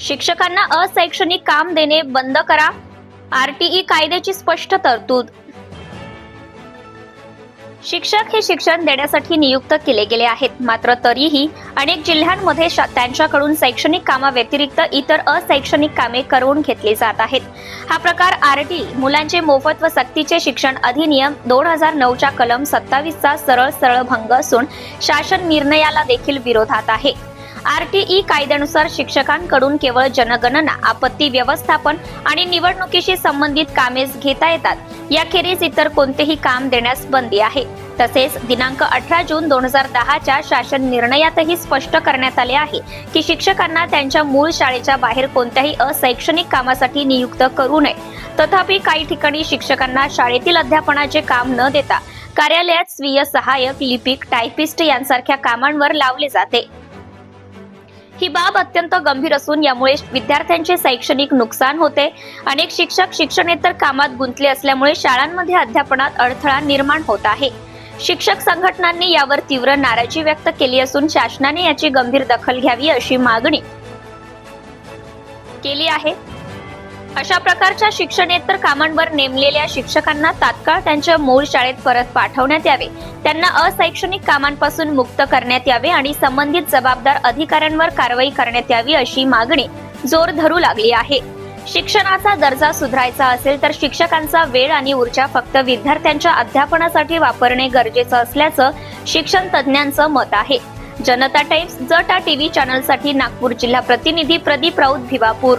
शिक्षकांना अशैक्षणिक काम देणे बंद करा. आरटीई कायद्याची स्पष्ट तरतूद. शिक्षक हे शिक्षण देण्यासाठी नियुक्त केले गेले आहेत. मात्र तरीही अनेक जिल्ह्यांमध्ये त्यांच्याकडून शैक्षणिक कामाव्यतिरिक्त इतर अशैक्षणिक कामे करून घेतली जात आहेत. हा प्रकार आरटी मुलांचे मोफत व सक्तीचे शिक्षण अधिनियम दोन हजार नऊच्या कलम सत्तावीसचा सरळ सरळ भंग असून शासन निर्णयाला देखील विरोधात आहे. आरटीई कायद्यानुसार शिक्षकांकडून केवळ जनगणना आपत्ती व्यवस्थापन आणि निवडणुकीशी संबंधित कामेच घेता येतात. याखेरीज इतर कोणतेही काम देण्यास बंदी आहे. तसेच दिनांक अठरा जून दोन हजार दहाच्या शासन निर्णयातही स्पष्ट करण्यात आले आहे की शिक्षकांना त्यांच्या मूळ शाळेच्या बाहेर कोणत्याही अशैक्षणिक कामासाठी नियुक्त करू नये. तथापि काही ठिकाणी शिक्षकांना शाळेतील अध्यापनाचे काम न देता कार्यालयात स्वीय सहाय्यक लिपिक टायपिस्ट यांसारख्या कामांवर लावले जाते. ही बाब अत्यंत गंभीर असून यामुळे विद्यार्थ्यांचे शैक्षणिक नुकसान होते. अनेक शिक्षक शिक्षणेतर कामात गुंतले असल्यामुळे शाळांमध्ये अध्यापनात अडथळा निर्माण होत आहे. शिक्षक संघटनांनी यावर तीव्र नाराजी व्यक्त केली असून शासनाने याची गंभीर दखल घ्यावी अशी मागणी केली आहे. अशा प्रकारच्या शिक्षणेतर कामांवर नेमलेल्या शिक्षकांना तात्काळ त्यांच्या मूळ शाळेत परत पाठवण्यात यावे. त्यांना अशैक्षणिक कामांपासून मुक्त करण्यात यावे आणि संबंधित जबाबदार अधिकाऱ्यांवर कारवाई करण्यात यावी अशी मागणी जोर धरू लागली आहे. शिक्षणाचा दर्जा सुधारायचा असेल तर शिक्षकांचा वेळ आणि ऊर्जा फक्त विद्यार्थ्यांच्या अध्यापनासाठी वापरणे गरजेचं असल्याचं शिक्षण तज्ज्ञांचं मत आहे. जनता टाइम्स जटा टीव्ही चॅनलसाठी नागपूर जिल्हा प्रतिनिधी प्रदीप राऊत भिवापूर.